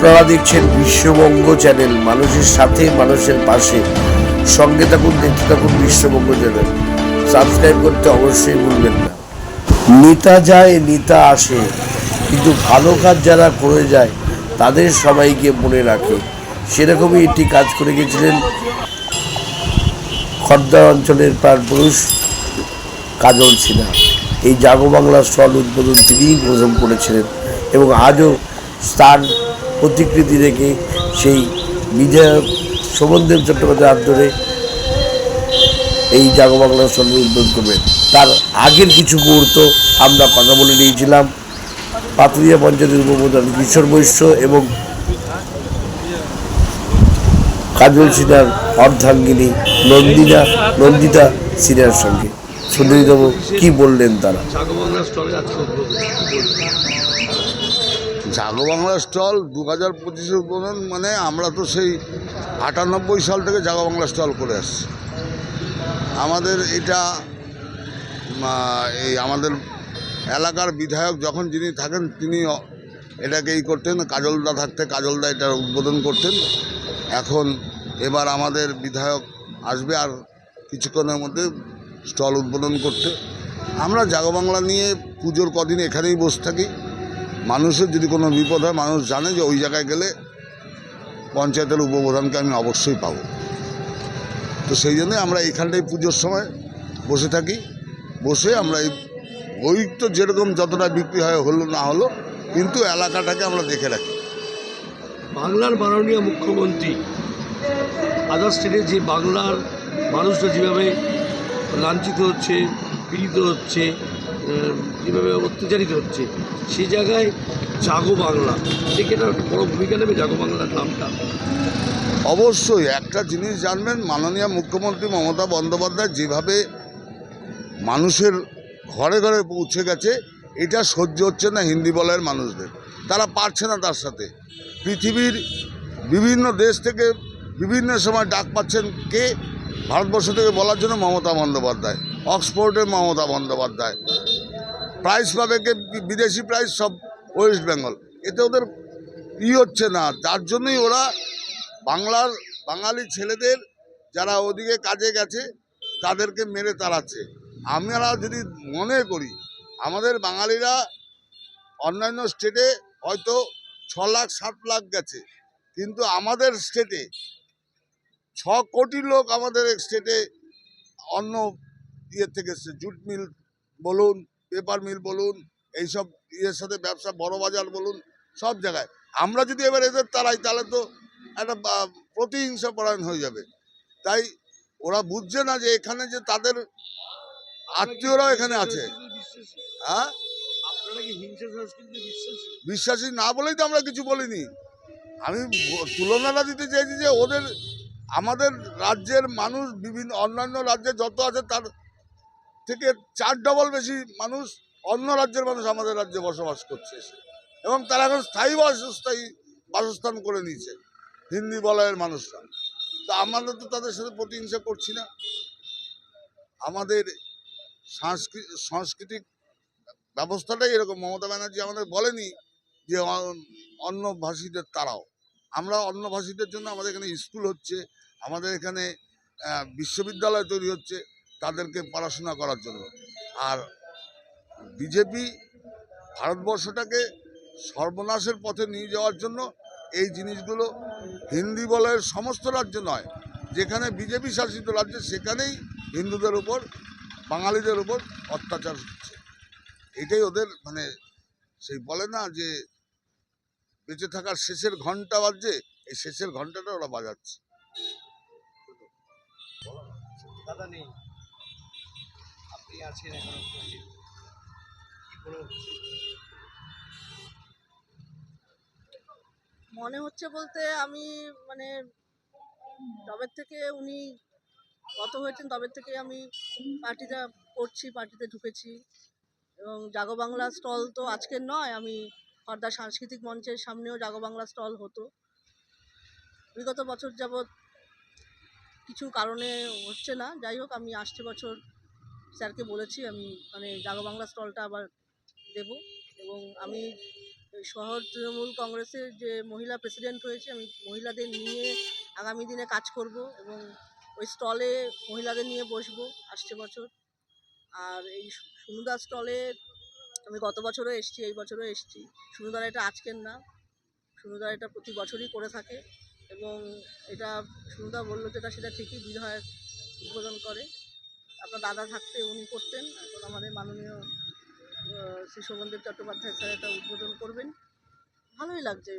আপনারা দেখছেন বিশ্ববঙ্গ চ্যানেল, মানুষের সাথে, মানুষের পাশে। সঙ্গে থাকুন, দেখতে থাকুন বিশ্ববঙ্গ চ্যানেল। সাবস্ক্রাইব করতে অবশ্যই ভুলবেন না। নেতা যায়, নেতা আসে। কিন্তু ভালো কাজ যারা করে যায়, তাদের সবাইকে মনে রাখে। সেরকমই একটি কাজ করে গেছিলেন খর্দা অঞ্চলের প্রাণপুরুষ কাজল সিনহা। এই জাগো বাংলা স্টল উদ্বোধন তিনিই প্রথম করেছিলেন এবং আজও তার প্রতিকৃতি রেখে সেই বিধায়ক শোভনদেব চট্টোপাধ্যায় ধরে এই জাগো স্টল উদ্বোধন করবেন তার আগের কিছু মুহূর্ত আমরা কথা বলে নিয়েছিলাম। পাতুরিয়া পঞ্চায়েতের উপপ্রধান কিশোর বৈশ্য এবং কাজল সিনহার অর্ধাঙ্গিনী নন্দিনা, নন্দিতা সিনহার সঙ্গে। শুনে দেবো কি বললেন তারা? জাগো বাংলা স্টল দু হাজার পঁচিশে উদ্বোধন মানে আমরা তো সেই আটানব্বই সাল থেকে জাগো বাংলা স্টল করে আসছি। আমাদের এটা এই আমাদের এলাকার বিধায়ক যখন যিনি থাকেন, তিনি এটাকে এই করতেন, কাজলদা থাকতে কাজলদা এটা উদ্বোধন করতেন। এখন এবার আমাদের বিধায়ক আসবে আর কিছুক্ষণের মধ্যে স্টল উদ্বোধন করতে। আমরা জাগো বাংলা নিয়ে পুজোর কদিন এখানেই বসে থাকি। মানুষের যদি কোনো বিপদ হয়, মানুষ জানে যে ওই জায়গায় গেলে পঞ্চায়েতের উপপ্রধানকে আমি অবশ্যই পাবো। তো সেই জন্যে আমরা এখানটাই পুজোর সময় বসে থাকি। বসে আমরা এই ওই তো যেরকম যতটা বিক্রি হয়, হলো না হলো, কিন্তু এলাকাটাকে আমরা দেখে রাখি। বাংলার মাননীয় মুখ্যমন্ত্রী আদার স্টেটে যে বাংলার মানুষরা যেভাবে লাঞ্ছিত হচ্ছে, পীড়িত হচ্ছে যেভাবে অত্যাচারিত হচ্ছে, সেই জায়গায় জাগো বাংলা। দেখে একটা বড় ভূমিকা নেবে, জাগো বাংলার নামটা? অবশ্যই, একটা জিনিস জানবেন, মাননীয় মুখ্যমন্ত্রী মমতা বন্দ্যোপাধ্যায় যেভাবে মানুষের ঘরে ঘরে পৌঁছে গেছে, এটা সহ্য হচ্ছে না হিন্দি বলয়ের মানুষদের। তারা পারছে না তার সাথে। পৃথিবীর বিভিন্ন দেশ থেকে বিভিন্ন সময় ডাক পাচ্ছেন কে? ভারতবর্ষ থেকে বলার জন্য মমতা বন্দ্যোপাধ্যায়, অক্সফোর্ডের মমতা বন্দ্যোপাধ্যায়। প্রাইজ পাবে কে? বিদেশি প্রাইস সব ওয়েস্ট বেঙ্গল এতে ওদের ই হচ্ছে না। যার জন্যই ওরা বাংলার বাঙালি ছেলেদের যারা ওদিকে কাজে গেছে, তাদেরকে মেরে তাড়াচ্ছে। আমরা যদি মনে করি, আমাদের বাঙালিরা অন্যান্য স্টেটে হয়তো ছ লাখ, সাত লাখ গেছে। কিন্তু আমাদের স্টেটে ছ কোটি লোক আমাদের স্টেটে অন্য ইয়ে থেকে জুট মিল, বলুন পেপার মিল বলুন এইসব ইয়ের সাথে ব্যবসা বড় বাজার বলুন সব জায়গায়। আমরা যদি এবার এদের তাড়াই তাহলে তো একটা প্রতিহিংসা পরায়ণ হয়ে যাবে। তাই ওরা বুঝছে না যে এখানে যে তাদের আত্মীয়রাও এখানে আছে। হ্যাঁ? বিশ্বাসী না বলেই তো আমরা কিছু বলিনি। আমি তুলনাটা দিতে চাইছি যে ওদের আমাদের রাজ্যের মানুষ বিভিন্ন অন্যান্য রাজ্যে যত আছে তার থেকে চার ডবল বেশি মানুষ অন্য রাজ্যের মানুষ আমাদের রাজ্যে বসবাস করছে। এবং তারা এখন স্থায়ী বাসস্থায়ী বাসস্থান করে নিয়েছে, হিন্দি বলয়ের মানুষরা। তো আমাদের তো তাদের সাথে প্রতিহিংসা করছি না। আমাদের সাংস্কৃতিক ব্যবস্থাটাই এরকম। মমতা ব্যানার্জি আমাদের বলেনি যে অন্য ভাষীদের তারাও আমরা অন্য ভাষীদের জন্য আমাদের এখানে স্কুল হচ্ছে, আমাদের এখানে বিশ্ববিদ্যালয় তৈরি হচ্ছে। তাদেরকে পড়াশোনা করার জন্য। আর বিজেপি ভারতবর্ষটাকে সর্বনাশের পথে নিয়ে যাওয়ার জন্য এই জিনিসগুলো হিন্দি বলয়ের সমস্ত রাজ্য নয়, যেখানে বিজেপি শাসিত রাজ্য, সেখানেই হিন্দুদের উপর, বাঙালিদের উপর অত্যাচার হচ্ছে। এটাই ওদের মানে সেই বলে না যে বেঁচে থাকার শেষের ঘণ্টা বাজছে, এই শেষের ঘন্টাটা ওরা বাজাচ্ছে। দাদা নেই। আপনি আছেন এখন মনে হচ্ছে বলতে আমি মানে তবে থেকে উনি গত হয়েছেন, তবে থেকে আমি পার্টিটা করছি, পার্টিতে ঢুকেছি। এবং জাগো বাংলা স্টল তো আজকের নয়, আমি খর্দা সাংস্কৃতিক মঞ্চের সামনেও জাগো বাংলা স্টল হতো। বিগত বছর যাবৎ কিছু কারণে হচ্ছে না, যাই হোক আমি আসছে বছর স্যারকে বলেছি, আমি মানে জাগো বাংলা স্টলটা আবার দেব। এবং আমি শহর তৃণমূল কংগ্রেসের যে মহিলা প্রেসিডেন্ট হয়েছে, আমি মহিলাদের নিয়ে আগামী দিনে কাজ করব এবং ওই স্টলে মহিলাদের নিয়ে বসবো আসছে বছর। আর এই সুনুদা স্টলে আমি গত বছরও এসেছি, এই বছরও এসেছি। সুনুদার এটা আজকের না, সুনুদা এটা প্রতি বছরই করে থাকে এবং এটা সুনুদা বলল যেটা সেটা ঠিকই বিধায়ক উদ্বোধন করে। আপনার দাদা থাকতে উনি করতেন। এখন আমাদের মাননীয় শ্রী শোভনদেব চট্টোপাধ্যায় স্যার এটা উদ্বোধন করবেন। ভালোই লাগছে।